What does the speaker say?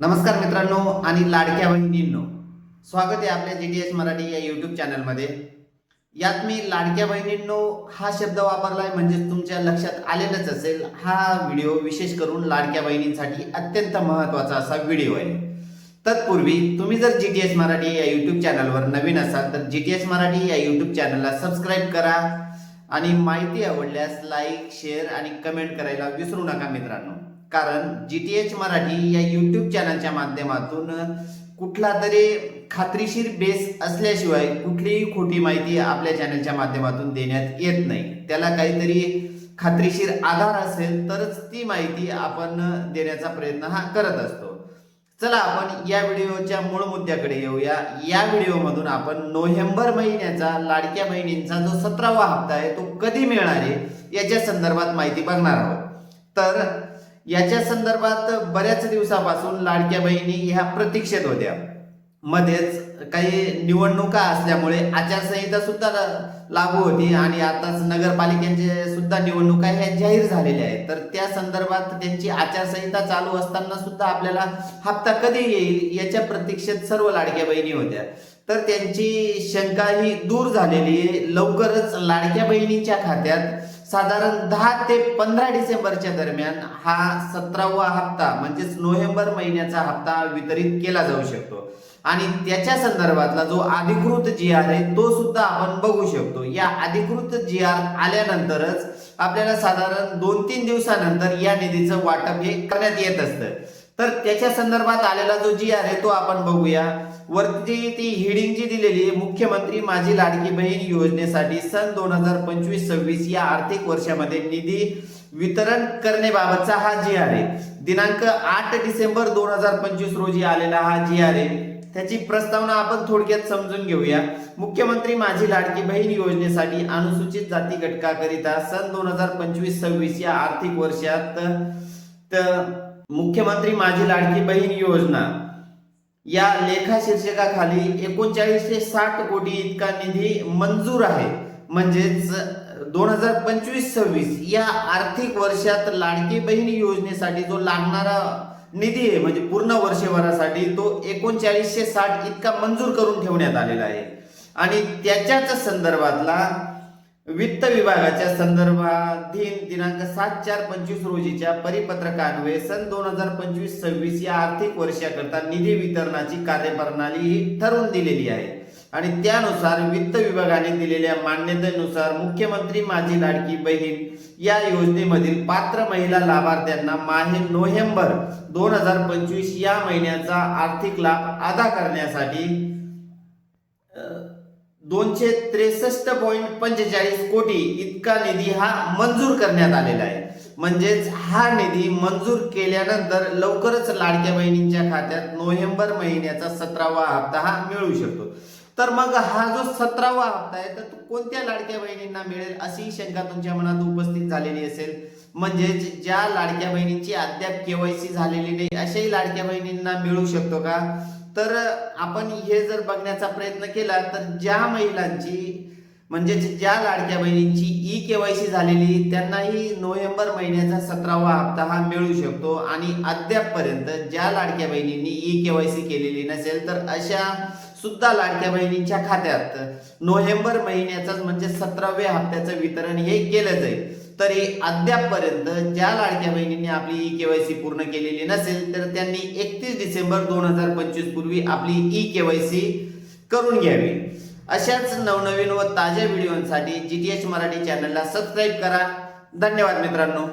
नमस्कार मित्रांनो आणि लाडक्या बहिणींनो. स्वागत आहे आपल्या जी टी एस मराठी या यूट्यूब चॅनलमध्ये यात मी लाडक्या बहिणींनो हा शब्द वापरलाय म्हणजे तुमच्या लक्षात आलेलंच असेल हा व्हिडिओ विशेष करून लाडक्या बहिणींसाठी अत्यंत महत्त्वाचा असा व्हिडिओ आहे. तत्पूर्वी तुम्ही जर जी टी एस मराठी या यूट्यूब चॅनलवर नवीन असाल तर जी टी एस मराठी या यूट्यूब चॅनलला सबस्क्राईब करा आणि माहिती आवडल्यास लाईक शेअर आणि कमेंट करायला विसरू नका मित्रांनो. कारण जी टी एच मराठी या यूट्यूब चॅनलच्या माध्यमातून कुठला तरी खात्रीशीर बेस असल्याशिवाय कुठलीही खोटी माहिती आपल्या चॅनलच्या माध्यमातून देण्यात येत नाही. त्याला काहीतरी खात्रीशीर आधार असेल तरच ती माहिती आपण देण्याचा प्रयत्न हा करत असतो. चला आपण या व्हिडिओच्या मूळ मुद्द्याकडे येऊया. या व्हिडिओमधून आपण नोव्हेंबर महिन्याचा लाडक्या बहिणींचा जो सतरावा हप्ता आहे तो कधी मिळणार आहे याच्या संदर्भात माहिती बघणार आहोत. तर याच्या संदर्भात बऱ्याच दिवसापासून लाडक्या बहिणी ह्या प्रतीक्षेत होत्या. मध्येच काही निवडणुका असल्यामुळे आचारसंहिता सुद्धा लागू होती आणि आताच नगरपालिकेचे सुद्धा निवडणुका ह्या जाहीर झालेल्या आहेत. तर त्या संदर्भात त्यांची आचारसंहिता चालू असताना सुद्धा आपल्याला हप्ता कधी येईल याच्या प्रतीक्षेत सर्व लाडक्या बहिणी होत्या. तर त्यांची शंका ही दूर झालेली आहे. लवकरच लाडक्या बहिणीच्या खात्यात साधारण दहा ते पंधरा डिसेंबरच्या दरम्यान हा सतरावा हप्ता म्हणजेच नोव्हेंबर महिन्याचा हप्ता वितरित केला जाऊ शकतो. आणि त्याच्या संदर्भातला जो अधिकृत जी आर आहे तो सुद्धा आपण बघू शकतो. या अधिकृत जी आर आल्यानंतरच आपल्याला साधारण दोन तीन दिवसानंतर या निधीचं वाटप हे करण्यात येत असतं. तर त्याच्या संदर्भात आलेला जो जी आर आहे तो आपण बघूया. वरती ती हिडिंग जी दिलेली आहे मुख्यमंत्री माझी लाडकी बहीण योजनेसाठी सन दोन हजार पंचवीस सव्वीस या आर्थिक वर्षामध्ये निधी वितरण करण्याबाबतचा हा जी आर आहे दिनांक आठ डिसेंबर दोन हजार पंचवीस रोजी आलेला हा जी आर आहे त्याची प्रस्तावना आपण थोडक्यात समजून घेऊया. मुख्यमंत्री माझी लाडकी बहीण योजनेसाठी अनुसूचित जाती घटकाकरिता सन दोन हजार पंचवीस सव्वीस या आर्थिक वर्षात त- मुख्यमंत्री माझी लाडकी बहीण योजना. या लेखा शीर्षकाखाली एकोणचाळीसशे साठ कोटी इतका निधी मंजूर आहे. म्हणजेच दोन हजार पंचवीस सव्वीस या आर्थिक वर्षात लाडकी बहीण योजनेसाठी जो लागणारा निधी आहे म्हणजे पूर्ण वर्षभरासाठी तो एकोणचाळीसशे साठ इतका मंजूर करून ठेवण्यात आलेला आहे. आणि त्याच्याच संदर्भातला वित्त विभागाच्या संदर्भाधीन दिनांक सात चार पंचवीस रोजीच्या परिपत्रकान्वये सन दोन हजार पंचवीस सव्वीस या आर्थिक वर्षाकरता निधी वितरणाची कार्यप्रणाली ही ठरवून दिलेली आहे. आणि त्यानुसार वित्त विभागाने दिलेल्या मान्यतेनुसार मुख्यमंत्री माझी लाडकी बहीण या योजनेमधील पात्र महिला लाभार्थ्यांना माहे नोव्हेंबर दोन हजार पंचवीस या महिन्याचा आर्थिक लाभ अदा करण्यासाठी दोनशे त्रेसष्ट पॉईंट पंचेचाळीस कोटी इतका निधी हा मंजूर करण्यात आलेला आहे. म्हणजेच हा निधी मंजूर केल्यानंतर लवकरच लाडक्या बहिणींच्या खात्यात नोव्हेंबर महिन्याचा सतरावा हप्ता हा मिळू शकतो. तर मग हा जो सतरावा हप्ता आहे तर तो कोणत्या लाडक्या बहिणींना मिळेल अशी शंका तुमच्या मनात उपस्थित झालेली असेल? म्हणजेच ज्या लाडक्या बहिणींची अद्याप केवायसी झालेली नाही अशाही लाडक्या बहिणींना मिळू शकतो का? तर आपण हे जर बघण्याचा प्रयत्न केला तर ज्या महिलांची म्हणजेच ज्या लाडक्या बहिणींची ई केवायसी झालेली त्यांनाही नोव्हेंबर महिन्याचा सतरावा हप्ता हा मिळू शकतो. आणि अद्यापपर्यंत ज्या लाडक्या बहिणींनी ई केवायसी केलेली नसेल तर अशा सुद्धा लाडक्या बहिणींच्या खात्यात नोव्हेंबर महिन्याचाच म्हणजे सतराव्या हप्त्याचं वितरण हे केलं जाईल. तरी अद्यापपर्यंत ज्या लाडक्या बहिणींनी आपली ई केवायसी पूर्ण केलेली नसेल तर त्यांनी एकतीस डिसेंबर दोन हजार पंचवीस पूर्वी आपली ई केवायसी करून घ्यावी. अशाच नवनवीन व ताज्या व्हिडिओंसाठी जी टी एच मराठी चॅनलला सबस्क्राईब करा. धन्यवाद मित्रांनो.